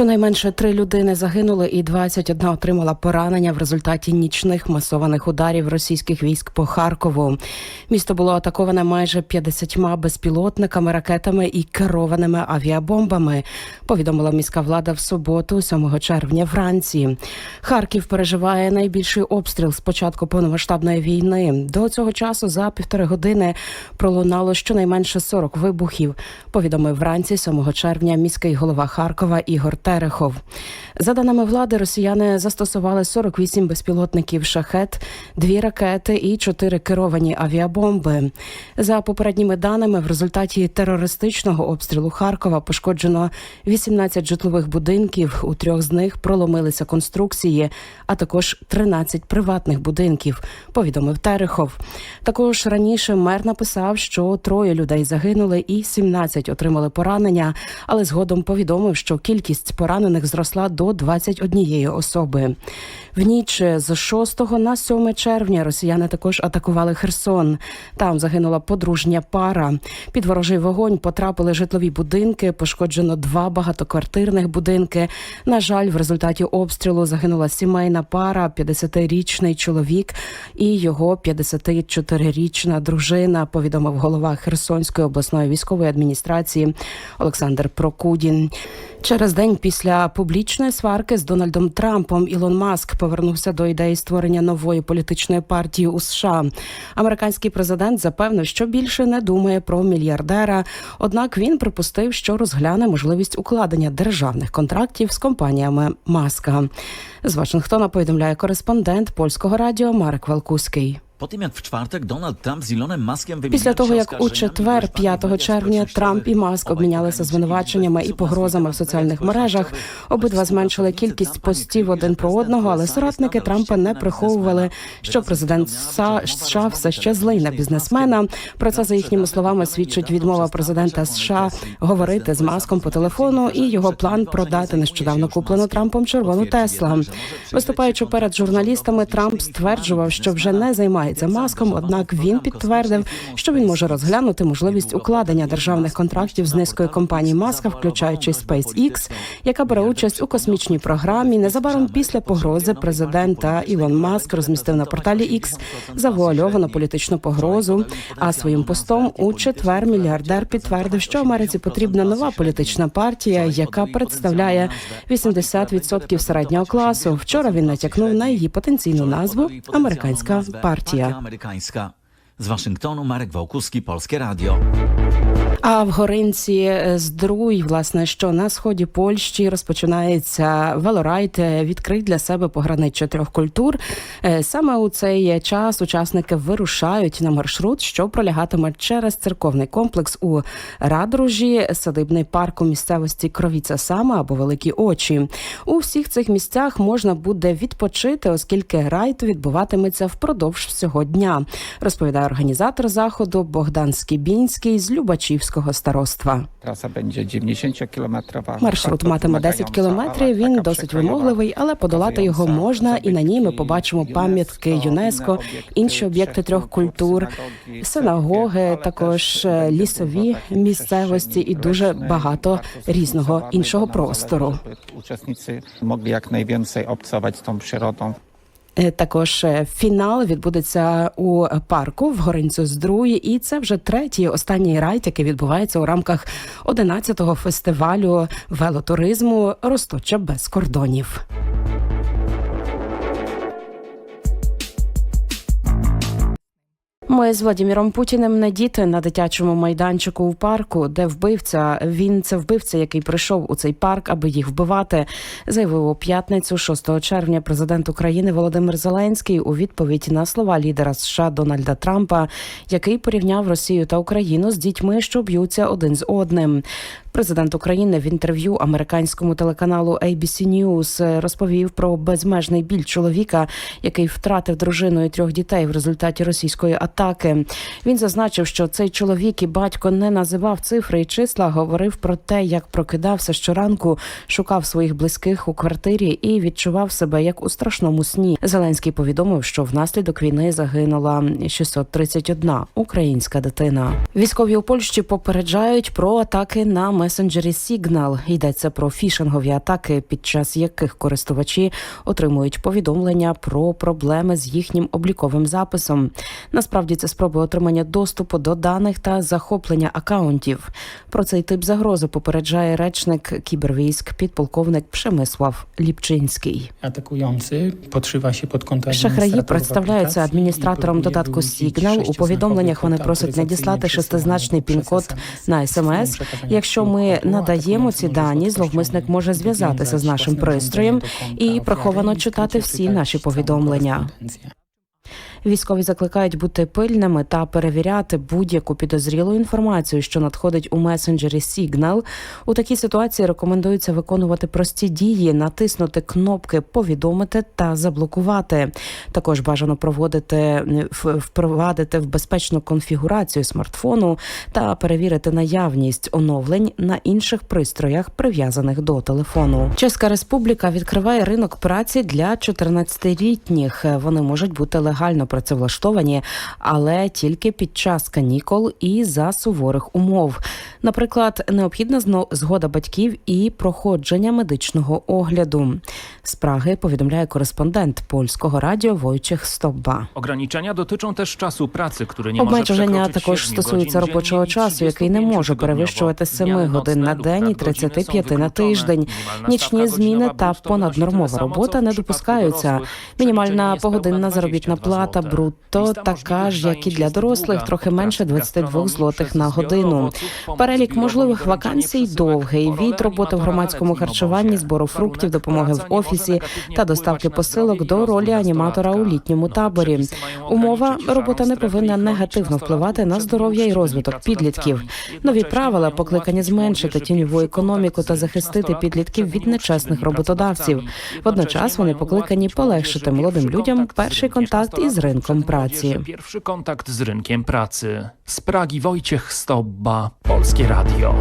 Щонайменше три людини загинули, і 21 отримала поранення в результаті нічних масованих ударів російських військ по Харкову. Місто було атаковане майже 50 безпілотниками, ракетами і керованими авіабомбами. Повідомила міська влада в суботу, 7 червня, вранці. Харків переживає найбільший обстріл з початку повномасштабної війни. До цього часу за півтори години пролунало щонайменше 40 вибухів. Повідомив вранці 7 червня міський голова Харкова Ігор Терехов. За даними влади, росіяни застосували 48 безпілотників шахет, дві ракети і чотири керовані авіабомби. За попередніми даними, в результаті терористичного обстрілу Харкова пошкоджено 18 житлових будинків. У трьох з них проломилися конструкції, а також 13 приватних будинків. Повідомив Терехов. Також раніше мер написав, що троє людей загинули і 17 отримали поранення, але згодом повідомив, що кількість поранених зросла до 21 особи. В ніч з 6 на 7 червня росіяни також атакували Херсон. Там загинула подружня пара. Під ворожий вогонь потрапили житлові будинки. Пошкоджено два багатоквартирних будинки. На жаль, в результаті обстрілу загинула сімейна пара, 50-річний чоловік і його 54-річна дружина. Повідомив голова Херсонської обласної військової адміністрації Олександр Прокудін. Через день після публічної сварки з Дональдом Трампом Ілон Маск повернувся до ідеї створення нової політичної партії у США. Американський президент запевнив, що більше не думає про мільярдера. Однак він припустив, що розгляне можливість укладення державних контрактів з компаніями Маска. З Вашингтона повідомляє кореспондент польського радіо Марк Валкуський. Tym jak w czwartek Donald Trump z Elonem Після того, як у четвер, 5 червня, Трамп і Маск обмінялися звинуваченнями і погрозами в соціальних мережах. Обидва зменшили кількість постів один про одного, але соратники Трампа не приховували, що президент США все ще злий на бізнесмена. Про це за їхніми словами свідчить відмова президента США говорити з маском по телефону і його план продати нещодавно куплену Трампом червону Тесла. Виступаючи перед журналістами, Трамп стверджував, що вже не займається маском. Однак він підтвердив, що він може розглянути можливість укладення державних контрактів з низкою компаній Маска, включаючи SpaceX, яка бере участь у космічній програмі. Незабаром після погрози президента Ілон Маск розмістив на порталі X завуальовану політичну погрозу. А своїм постом у четвер мільярдер підтвердив, що Америці потрібна нова політична партія, яка представляє 80% середнього класу. Вчора він натякнув на її потенційну назву Американська партія. Amerykańska. Z Waszyngtonu Marek Wałkuski, Polskie Radio. А в Горинці е, Здруй, власне, що на сході Польщі розпочинається велорайд е, відкрит для себе пограниччя трьох культур. Е, Саме у цей час учасники вирушають на маршрут, що пролягатиме через церковний комплекс у Радружі, садибний парк у місцевості Кровіця Сама або Великі Очі. У всіх цих місцях можна буде відпочити, оскільки райд відбуватиметься впродовж всього дня. Розповідає організатор заходу Богдан Скібінський з Любачівського староства. Będzie 90-kilometrowa. Маршрут матиме 10 кілометрів. Він досить вимогливий, але подолати його можна. І на ній ми побачимо пам'ятки ЮНЕСКО, інші об'єкти трьох культур, синагоги, також е, лісові місцевості і дуже багато різного іншого простору. Uczestnicy mogli jak najwięcej obcować z tą przyrodą. Е, Також е, фінал відбудеться у парку в Горинцю Здруї, і це вже третій останній райд, який відбувається у рамках 11-го фестивалю велотуризму Росточа без кордонів. Ми з Владіміром Путіним не діти на дитячому майданчику в парку, де вбивця він це вбивця, який прийшов у цей парк, аби їх вбивати. Заявив у п'ятницю, 6 червня, президент України Володимир Зеленський у відповідь на слова лідера США Дональда Трампа, який порівняв Росію та Україну з дітьми, що б'ються один з одним. Президент України в інтерв'ю американському телеканалу ABC News розповів про безмежний біль чоловіка, який втратив дружину і трьох дітей в результаті російської атаки. Він зазначив, що цей чоловік і батько не називав цифри і числа, говорив про те, як прокидався щоранку, шукав своїх близьких у квартирі і відчував себе як у страшному сні. Зеленський повідомив, що внаслідок війни загинула 631 українська дитина. Військові у Польщі попереджають про атаки на месенджері Signal. Йдеться про фішингові атаки, під час яких користувачі отримують повідомлення про проблеми з їхнім обліковим записом. Насправді це спроби отримання доступу до даних та захоплення акаунтів. Про цей тип загрози попереджає речник кібервійськ підполковник Przemysław Ліпчинський. Atakujący podszywa się pod konto Шахраї представляються адміністратором додатку Signal. У повідомленнях вони просять надіслати шестизначний пін-код на смс. Якщо ми надаємо ці дані, зловмисник може зв'язатися з нашим пристроєм і приховано читати всі наші повідомлення. Військові закликають бути пильними та перевіряти будь-яку підозрілу інформацію, що надходить у месенджері Signal. У такій ситуації рекомендується виконувати прості дії, натиснути кнопки Повідомити та заблокувати. Також бажано проводити впровадити в безпечну конфігурацію смартфону та перевірити наявність оновлень на інших пристроях, прив'язаних до телефону. Чеська Республіка відкриває ринок праці для 14-літніх. Вони можуть бути легально працевлаштовані, але тільки під час канікул і за суворих умов. Наприклад, необхідна згода батьків і проходження медичного огляду. З Праги повідомляє кореспондент польського радіо Войчех Стопба. Ograniczenia dotyczą też czasu pracy, który nie Обмеження також 7 стосуються godzin робочого часу, який не може перевищувати tygodniowo. 7 годин на день і nadgodziny są 35 на тиждень. Нічні зміни та понаднормова робота не допускаються. Мінімальна погодинна заробітна плата złote. брутто така ж, як і для дорослих, трохи менше Pracy 22 gastronomii, злотих на годину. Перелік можливих вакансій довгий від роботи в громадському харчуванні, збору фруктів, допомоги в офісі та доставки посилок до ролі аніматора у літньому таборі. Умова робота не повинна негативно впливати на здоров'я і розвиток підлітків. Нові правила покликані зменшити тіньову економіку та захистити підлітків від нечесних роботодавців. Водночас вони покликані полегшити молодим людям перший контакт із ринком rynkom pracy. Pierwszy kontakt z rynkiem pracy. Z Pragi Wojciech Stobba, Polskie Radio.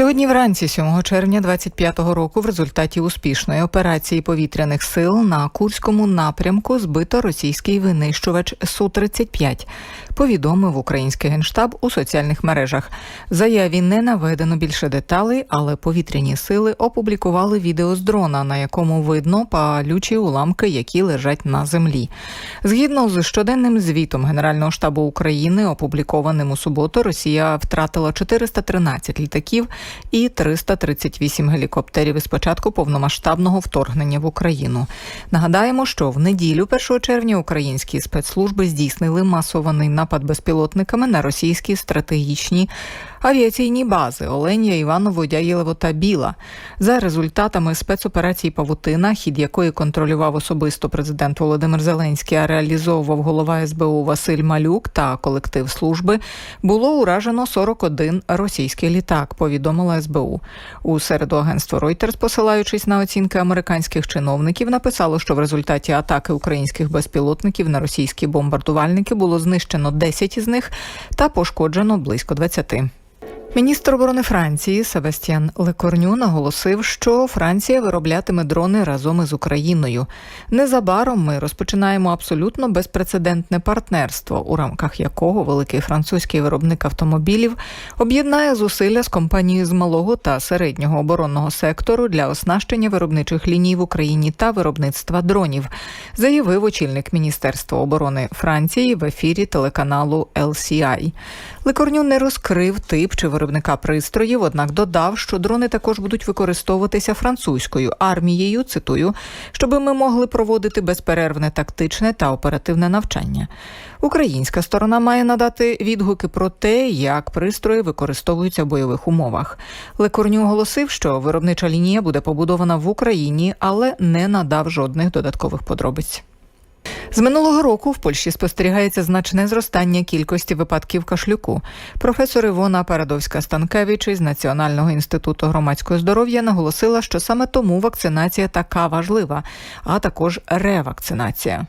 Сьогодні вранці, 7 червня 25-го року, в результаті успішної операції повітряних сил на Курському напрямку збито російський винищувач Су-35, повідомив український генштаб у соціальних мережах. Заяві не наведено більше деталей, але повітряні сили опублікували відео з дрона, на якому видно палючі уламки, які лежать на землі. Згідно з щоденним звітом Генерального штабу України, опублікованим у суботу, Росія втратила 413 літаків і 338 гелікоптерів із початку повномасштабного вторгнення в Україну. Нагадаємо, що в неділю 1 червня українські спецслужби здійснили масований напад безпілотниками на російські стратегічні авіаційні бази Оленя, Іваново, Дяєлево та Біла. За результатами спецоперації Павутина, хід якої контролював особисто президент Володимир Зеленський, а реалізовував голова СБУ Василь Малюк та колектив служби, було уражено 41 російський літак. Повідомила СБУ. У середу агентство Reuters, посилаючись на оцінки американських чиновників, написало, що в результаті атаки українських безпілотників на російські бомбардувальники було знищено 10 із них та пошкоджено близько 20. Міністр оборони Франції Себастьян Лекорню наголосив, що Франція вироблятиме дрони разом із Україною. Незабаром ми розпочинаємо абсолютно безпрецедентне партнерство, у рамках якого великий французький виробник автомобілів об'єднає зусилля з компанією з малого та середнього оборонного сектору для оснащення виробничих ліній в Україні та виробництва дронів, заявив очільник Міністерства оборони Франції в ефірі телеканалу LCI. Лекорню не розкрив тип чи виробника пристроїв, однак додав, що дрони також будуть використовуватися французькою армією. Цитую, щоби ми могли проводити безперервне тактичне та оперативне навчання. Українська сторона має надати відгуки про те, як пристрої використовуються в бойових умовах. Лекорню оголосив, що виробнича лінія буде побудована в Україні, але не надав жодних додаткових подробиць. З минулого року в Польщі спостерігається значне зростання кількості випадків кашлюку. Професор Івона Парадовська Станкевич із Національного інституту громадського здоров'я наголосила, що саме тому вакцинація така важлива, а також ревакцинація.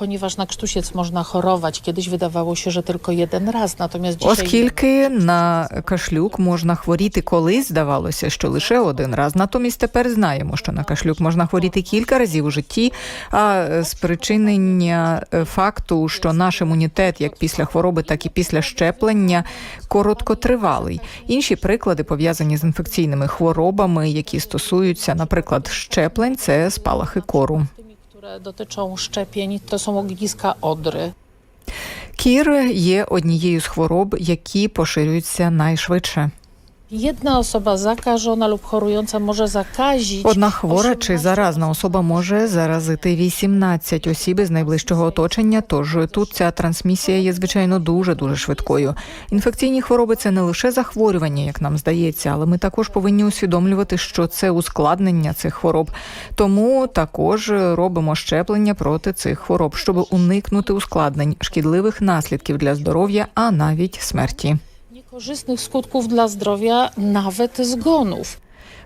Ponieważ na krztusiec można chorować. Kiedyś wydawało się, że tylko jeden raz, natomiast dzisiaj... Оскільки на кашлюк можна хворіти колись, здавалося, що лише один раз. Натомість тепер знаємо, що на кашлюк можна хворіти кілька разів у житті. А спричинення е, факту, що наш імунітет, як після хвороби, так і після щеплення, короткотривалий. Інші приклади пов'язані з інфекційними хворобами, які стосуються, наприклад, щеплень, це спалахи кору. Które dotyczą szczepień, to są ogniska odry. Кір є однією з хвороб, які поширюються найшвидше. Jedna osoba zakażona lub chorująca może zakazić... Одна хвора чи заразна особа може заразити 18 осіб із найближчого оточення. Тож тут ця трансмісія є звичайно дуже дуже швидкою. Інфекційні хвороби це не лише захворювання, як нам здається, але ми також повинні усвідомлювати, що це ускладнення цих хвороб. Тому також робимо щеплення проти цих хвороб, щоб уникнути ускладнень, шкідливих наслідків для здоров'я, а навіть смерті. Niekorzystnych skutków dla zdrowia, nawet zgonów.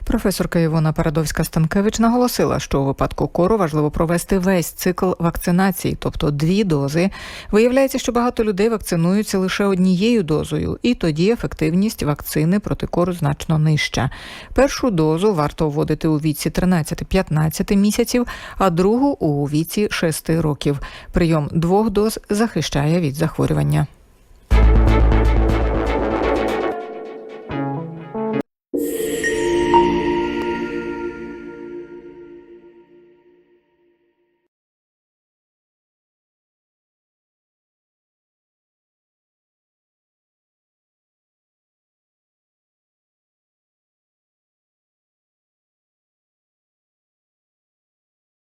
Професорка Івона Парадовська-Станкевич наголосила, що у випадку кору важливо провести весь цикл вакцинації, тобто дві дози. Виявляється, що багато людей вакцинуються лише однією дозою, і тоді ефективність вакцини проти кору значно нижча. Першу дозу варто вводити у віці 13-15 місяців, а другу у віці 6 років. Прийом двох доз захищає від захворювання.